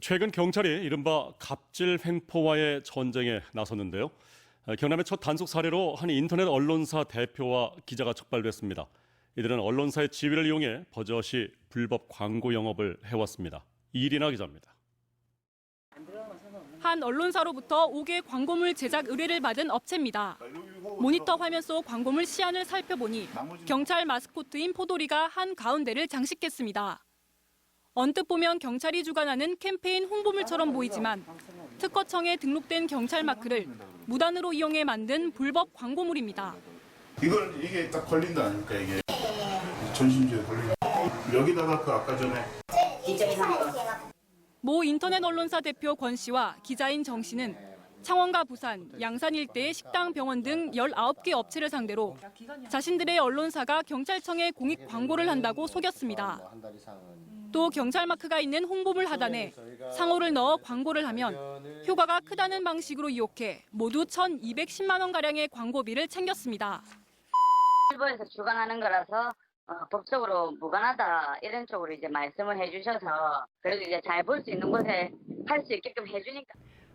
최근 경찰이 이른바 갑질 횡포와의 전쟁에 나섰는데요. 어, 경남의 첫 단속 사례로 한 인터넷 언론사 대표와 기자가 촉발됐습니다. 이들은 언론사의 지위를 이용해 버젓이 불법 광고 영업을 해왔습니다. 이리나 기자입니다. 한 언론사로부터 5개 광고물 제작 의뢰를 받은 업체입니다. 모니터 화면 속 광고물 시안을 살펴보니 경찰 마스코트인 포도리가 한 가운데를 장식했습니다. 언뜻 보면 경찰이 주관하는 캠페인 홍보물처럼 보이지만 특허청에 등록된 경찰 마크를 무단으로 이용해 만든 불법 광고물입니다. 이걸 이게 딱 걸린다 아닙니까 이게 전신주에 걸린다 여기다가 그 아까 전에 모 인터넷 언론사 대표 권 씨와 기자인 정 씨는 창원과 부산, 양산 일대의 식당, 병원 등 19개 업체를 상대로 자신들의 언론사가 경찰청에 공익 광고를 한다고 속였습니다. 또 경찰 마크가 있는 홍보물 하단에 상호를 넣어 광고를 하면 효과가 크다는 방식으로 유혹해 모두 1,210만 원 가량의 광고비를 챙겼습니다. 일본에서 주관하는 거라서 어, 법적으로 무관하다 이런 쪽으로 이제 말씀을 해주셔서 그래도 이제 잘 볼 수 있는 곳에 할 수 있게끔 해주니까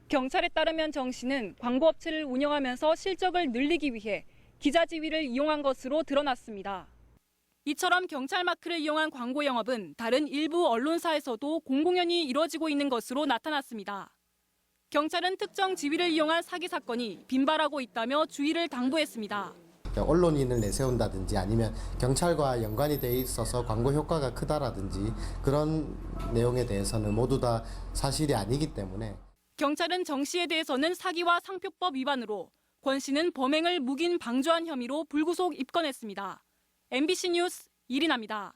경찰에 따르면 정 씨는 광고업체를 운영하면서 실적을 늘리기 위해 기자 지위를 이용한 것으로 드러났습니다. 이처럼 경찰 마크를 이용한 광고 영업은 다른 일부 언론사에서도 공공연히 이뤄지고 있는 것으로 나타났습니다. 경찰은 특정 지위를 이용한 사기 사건이 빈발하고 있다며 주의를 당부했습니다. 언론인을 내세운다든지 아니면 경찰과 연관이 돼 있어서 광고 효과가 크다라든지 그런 내용에 대해서는 모두 다 사실이 아니기 때문에 경찰은 정 씨에 대해서는 사기와 상표법 위반으로 권 씨는 범행을 묵인 방조한 혐의로 불구속 입건했습니다. MBC 뉴스 이리나입니다.